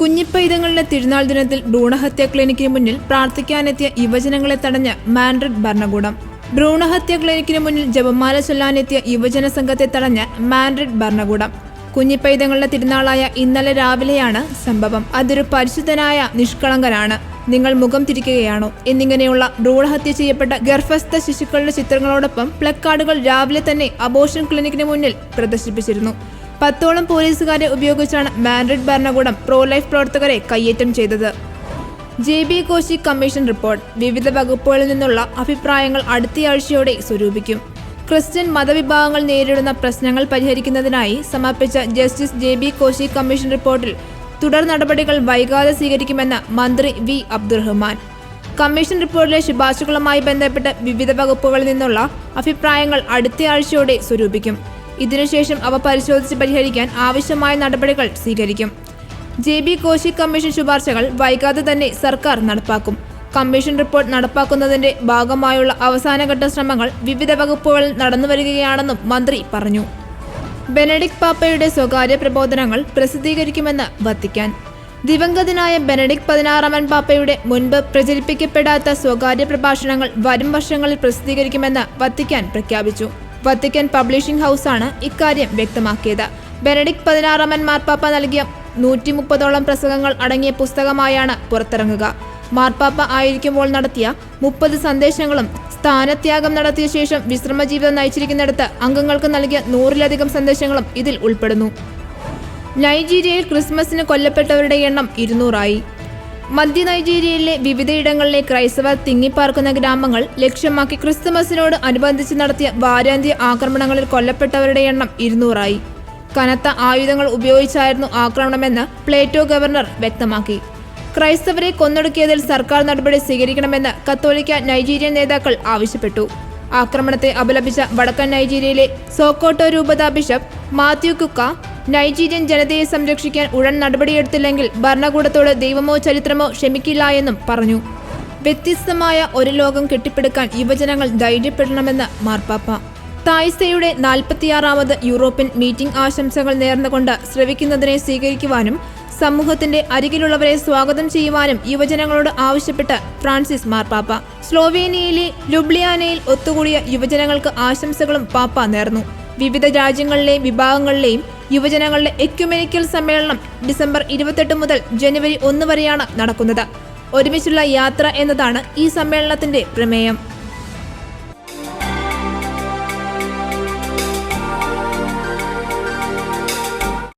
കുഞ്ഞിപ്പൈതങ്ങളുടെ തിരുനാൾ ദിനത്തിൽ ഭ്രൂണഹത്യ ക്ലിനിക്കിന് മുന്നിൽ പ്രാർത്ഥിക്കാനെത്തിയ യുവജനങ്ങളെ തടഞ്ഞ മാൻഡ്രിഡ് ഭരണകൂടം. ഭ്രൂണഹത്യ ക്ലിനിക്കിന് മുന്നിൽ ജപമാല ചൊല്ലാനെത്തിയ യുവജന സംഘത്തെ തടഞ്ഞ മാൻഡ്രിഡ് ഭരണകൂടം. കുഞ്ഞിപ്പൈതങ്ങളുടെ തിരുനാളായ ഇന്നലെ രാവിലെയാണ് സംഭവം. അതൊരു പരിശുദ്ധനായ നിഷ്കളങ്കനാണ്. നിങ്ങൾ മുഖം തിരിക്കുകയാണോ? എന്നിങ്ങനെയുള്ള ഭ്രൂണഹത്യ ചെയ്യപ്പെട്ട ഗർഭസ്ഥ ശിശുക്കളുടെ ചിത്രങ്ങളോടൊപ്പം പ്ലക്കാർഡുകൾ രാവിലെ തന്നെ അബോഷൻ ക്ലിനിക്കിന് മുന്നിൽ പ്രദർശിപ്പിച്ചിരുന്നു. പത്തോളം പോലീസുകാരെ ഉപയോഗിച്ചാണ് മാൻഡ്രിഡ് ഭരണകൂടം പ്രോ ലൈഫ് പ്രവർത്തകരെ കയ്യേറ്റം ചെയ്തത്. J B Koshy commission report. വിവിധ വകുപ്പുകളിൽ നിന്നുള്ള അഭിപ്രായങ്ങൾ അടുത്തയാഴ്ചയോടെ സ്വരൂപിക്കും. ക്രിസ്ത്യൻ മതവിഭാഗങ്ങൾ നേരിടുന്ന പ്രശ്നങ്ങൾ പരിഹരിക്കുന്നതിനായി സമർപ്പിച്ച justice J B Koshy commission റിപ്പോർട്ടിൽ തുടർ നടപടികൾ വൈകാതെ സ്വീകരിക്കുമെന്ന് മന്ത്രി വി അബ്ദുറഹ്മാൻ. കമ്മീഷൻ റിപ്പോർട്ടിലെ ശുപാർശകളുമായി ബന്ധപ്പെട്ട് വിവിധ വകുപ്പുകളിൽ നിന്നുള്ള അഭിപ്രായങ്ങൾ അടുത്തയാഴ്ചയോടെ സ്വരൂപിക്കും. ഇതിനുശേഷം അവ പരിശോധിച്ച് പരിഹരിക്കാൻ ആവശ്യമായ നടപടികൾ സ്വീകരിക്കും. ജെ ബി കോശി കമ്മീഷൻ ശുപാർശകൾ വൈകാതെ തന്നെ സർക്കാർ നടപ്പാക്കും. കമ്മീഷൻ റിപ്പോർട്ട് നടപ്പാക്കുന്നതിന്റെ ഭാഗമായുള്ള അവസാനഘട്ട ശ്രമങ്ങൾ വിവിധ വകുപ്പുകളിൽ നടന്നുവരികയാണെന്നും മന്ത്രി പറഞ്ഞു. ബെനഡിക് പാപ്പയുടെ സ്വകാര്യ പ്രബോധനങ്ങൾ പ്രസിദ്ധീകരിക്കുമെന്ന് വത്തിക്കാൻ. ദിവംഗതനായ ബെനഡിക് പതിനാറാമൻ പാപ്പയുടെ മുൻപ് പ്രചരിപ്പിക്കപ്പെടാത്ത സ്വകാര്യ പ്രഭാഷണങ്ങൾ വരും വർഷങ്ങളിൽ പ്രസിദ്ധീകരിക്കുമെന്ന് വത്തിക്കാൻ പ്രഖ്യാപിച്ചു. വത്തിക്കാൻ പബ്ലിഷിംഗ് ഹൗസാണ് ഇക്കാര്യം വ്യക്തമാക്കിയത്. ബെനഡിക് പതിനാറാമൻ മാർപ്പാപ്പ നൽകിയ നൂറ്റി മുപ്പതോളം പ്രസംഗങ്ങൾ അടങ്ങിയ പുസ്തകമായാണ് പുറത്തിറങ്ങുക. മാർപ്പാപ്പ ആയിരിക്കുമ്പോൾ നടത്തിയ മുപ്പത് സന്ദേശങ്ങളും സ്ഥാനത്യാഗം നടത്തിയ ശേഷം വിശ്രമജീവിതം നയിച്ചിരിക്കുന്നിടത്ത് അംഗങ്ങൾക്ക് നൽകിയ നൂറിലധികം സന്ദേശങ്ങളും ഇതിൽ ഉൾപ്പെടുന്നു. നൈജീരിയയിൽ ക്രിസ്മസിന് കൊല്ലപ്പെട്ടവരുടെ എണ്ണം ഇരുന്നൂറായി. മധ്യ നൈജീരിയയിലെ വിവിധയിടങ്ങളിലെ ക്രൈസ്തവർ തിങ്ങിപ്പാർക്കുന്ന ഗ്രാമങ്ങൾ ലക്ഷ്യമാക്കി ക്രിസ്തുമസിനോട് അനുബന്ധിച്ച് നടത്തിയ വാരാന്ത്യ ആക്രമണങ്ങളിൽ കൊല്ലപ്പെട്ടവരുടെ എണ്ണം ഇരുന്നൂറായി. കനത്ത ആയുധങ്ങൾ ഉപയോഗിച്ചായിരുന്നു ആക്രമണമെന്ന് പ്ലേറ്റോ ഗവർണർ വ്യക്തമാക്കി. ക്രൈസ്തവരെ കൊന്നൊടുക്കിയതിൽ സർക്കാർ നടപടി സ്വീകരിക്കണമെന്ന് കത്തോലിക്ക നൈജീരിയൻ നേതാക്കൾ ആവശ്യപ്പെട്ടു. ആക്രമണത്തെ അപലപിച്ച വടക്കൻ നൈജീരിയയിലെ സോക്കോട്ടോ രൂപത ബിഷപ്പ് മാത്യു കുക്ക നൈജീരിയൻ ജനതയെ സംരക്ഷിക്കാൻ ഉടൻ നടപടിയെടുത്തില്ലെങ്കിൽ ഭരണകൂടത്തോട് ദൈവമോ ചരിത്രമോ ക്ഷമിക്കില്ല എന്നും പറഞ്ഞു. വ്യത്യസ്തമായ ഒരു ലോകം കെട്ടിപ്പടുക്കാൻ യുവജനങ്ങൾ ധൈര്യപ്പെടണമെന്ന് മാർപ്പാപ്പ. തായ്സയുടെ നാൽപ്പത്തിയാറാമത് യൂറോപ്യൻ മീറ്റിംഗ് ആശംസകൾ നേർന്നുകൊണ്ട് ശ്രവിക്കുന്നതിനെ സ്വീകരിക്കുവാനും സമൂഹത്തിന്റെ അരികിലുള്ളവരെ സ്വാഗതം ചെയ്യുവാനും യുവജനങ്ങളോട് ആവശ്യപ്പെട്ട് ഫ്രാൻസിസ് മാർപ്പാപ്പ. സ്ലോവേനിയയിലെ ലുബ്ലിയാനയിൽ ഒത്തുകൂടിയ യുവജനങ്ങൾക്ക് ആശംസകളും പാപ്പ നേർന്നു. വിവിധ രാജ്യങ്ങളിലെയും വിഭാഗങ്ങളിലെയും യുവജനങ്ങളുടെ എക്യുമെനിക്കൽ സമ്മേളനം ഡിസംബർ ഇരുപത്തെട്ട് മുതൽ ജനുവരി ഒന്ന് വരെയാണ് നടക്കുന്നത്. ഒരുമിച്ചുള്ള യാത്ര എന്നതാണ് ഈ സമ്മേളനത്തിന്റെ പ്രമേയം.